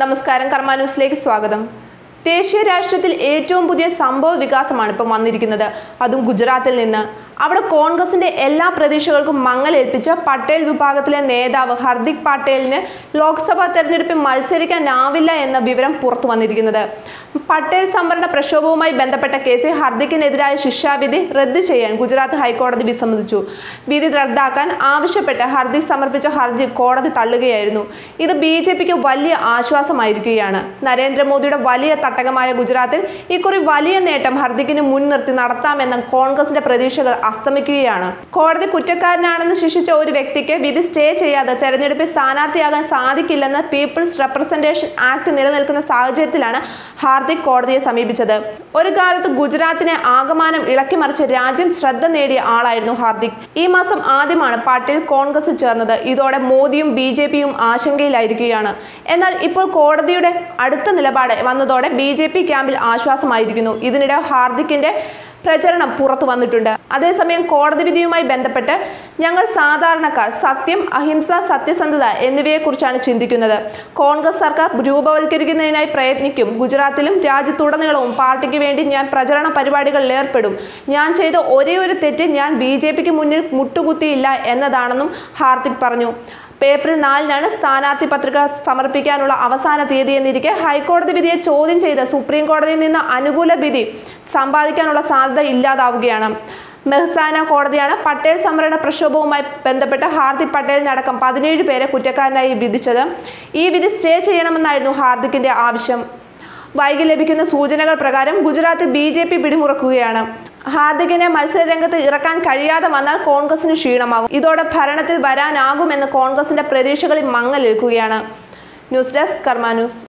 നമസ്കാരം കർമ്മ ന്യൂസിലേക്ക് സ്വാഗതം. ദേശീയ രാഷ്ട്രീയത്തിൽ ഏറ്റവും പുതിയ സംഭവ വികാസമാണ് ഇപ്പം വന്നിരിക്കുന്നത്. അതും ഗുജറാത്തിൽ നിന്ന്. അവിടെ കോൺഗ്രസിന്റെ എല്ലാ പ്രതീക്ഷകൾക്കും മങ്ങലേൽപ്പിച്ച പട്ടേൽ വിഭാഗത്തിലെ നേതാവ് ഹർദിക് പട്ടേലിന് ലോക്സഭാ തെരഞ്ഞെടുപ്പിൽ മത്സരിക്കാനാവില്ല എന്ന വിവരം പുറത്തു വന്നിരിക്കുന്നത്. പട്ടേൽ സംവരണ പ്രക്ഷോഭവുമായി ബന്ധപ്പെട്ട കേസിൽ ഹർദിക്കിനെതിരായ ശിക്ഷാവിധി റദ്ദു ചെയ്യാൻ ഗുജറാത്ത് ഹൈക്കോടതി വിസമ്മതിച്ചു. വിധി റദ്ദാക്കാൻ ആവശ്യപ്പെട്ട് ഹർദിക് സമർപ്പിച്ച ഹർജി കോടതി തള്ളുകയായിരുന്നു. ഇത് ബി വലിയ ആശ്വാസമായിരിക്കുകയാണ്. നരേന്ദ്രമോദിയുടെ വലിയ തട്ടകമായ ഗുജറാത്തിൽ ഇക്കുറി വലിയ നേട്ടം ഹർദിക്കിന് മുൻനിർത്തി നടത്താമെന്ന കോൺഗ്രസിന്റെ പ്രതീക്ഷകൾ അസ്തമിക്കുകയാണ്. കോടതി കുറ്റക്കാരനാണെന്ന് ശിക്ഷിച്ച ഒരു വ്യക്തിക്ക് വിധി സ്റ്റേ ചെയ്യാതെ തെരഞ്ഞെടുപ്പിൽ സ്ഥാനാർത്ഥിയാകാൻ സാധിക്കില്ലെന്ന് പീപ്പിൾസ് റെപ്രസെന്റേഷൻ ആക്ട് നിലനിൽക്കുന്ന സാഹചര്യത്തിലാണ് ഹാർദിക് കോടതിയെ സമീപിച്ചത്. ഒരു കാലത്ത് ഗുജറാത്തിനെ ആകമാനം ഇളക്കിമറിച്ച് രാജ്യം ശ്രദ്ധ നേടിയ ആളായിരുന്നു ഹാർദിക്. ഈ മാസം ആദ്യമാണ് പാട്ടീൽ കോൺഗ്രസ് ചേർന്നത്. ഇതോടെ മോദിയും ബി ജെ പിയും ആശങ്കയിലായിരിക്കുകയാണ്. എന്നാൽ ഇപ്പോൾ കോടതിയുടെ അടുത്ത നിലപാട് വന്നതോടെ ബി ജെ പി ക്യാമ്പിൽ ആശ്വാസമായിരിക്കുന്നു. ഇതിനിടെ ഹാർദിക്കിന്റെ പ്രചരണം പുറത്തു വന്നിട്ടുണ്ട്. അതേസമയം കോടതി വിധിയുമായി ബന്ധപ്പെട്ട് ഞങ്ങൾ സാധാരണക്കാർ സത്യം അഹിംസ സത്യസന്ധത എന്നിവയെക്കുറിച്ചാണ് ചിന്തിക്കുന്നത്. കോൺഗ്രസ് സർക്കാർ രൂപവൽക്കരിക്കുന്നതിനായി പ്രയത്നിക്കും. ഗുജറാത്തിലും രാജ്യത്തുടനീളവും പാർട്ടിക്ക് വേണ്ടി ഞാൻ പ്രചരണ പരിപാടികളിൽ ഏർപ്പെടും. ഞാൻ ചെയ്ത ഒരേ ഒരു തെറ്റ് ഞാൻ ബി മുന്നിൽ മുട്ടുകുത്തിയില്ല എന്നതാണെന്നും ഹാർദിക് പറഞ്ഞു. ഏപ്രിൽ നാലിനാണ് സ്ഥാനാർത്ഥി പത്രിക സമർപ്പിക്കാനുള്ള അവസാന തീയതി എന്നിരിക്കെ ഹൈക്കോടതി വിധിയെ ചോദ്യം ചെയ്ത് സുപ്രീം കോടതിയിൽ നിന്ന് അനുകൂല വിധി സമ്പാദിക്കാനുള്ള സാധ്യത ഇല്ലാതാവുകയാണ്. മെഹ്സാന കോടതിയാണ് പട്ടേൽ സമരണ പ്രക്ഷോഭവുമായി ബന്ധപ്പെട്ട് ഹാർദിക് പട്ടേലിനടക്കം പതിനേഴ് പേരെ കുറ്റക്കാരനായി വിധിച്ചത്. ഈ വിധി സ്റ്റേ ചെയ്യണമെന്നായിരുന്നു ഹാർദിക്കിന്റെ ആവശ്യം. വൈകി ലഭിക്കുന്ന സൂചനകൾ പ്രകാരം ഗുജറാത്ത് ബി പിടിമുറക്കുകയാണ്. ഹാർദിക്കിനെ മത്സരരംഗത്ത് ഇറക്കാൻ കഴിയാതെ വന്നാൽ കോൺഗ്രസിന് ക്ഷീണമാകും. ഇതോടെ ഭരണത്തിൽ വരാനാകുമെന്ന് കോൺഗ്രസിന്റെ പ്രതീക്ഷകളിൽ മങ്ങലേൽക്കുകയാണ്. News desk കർമാനൂസ്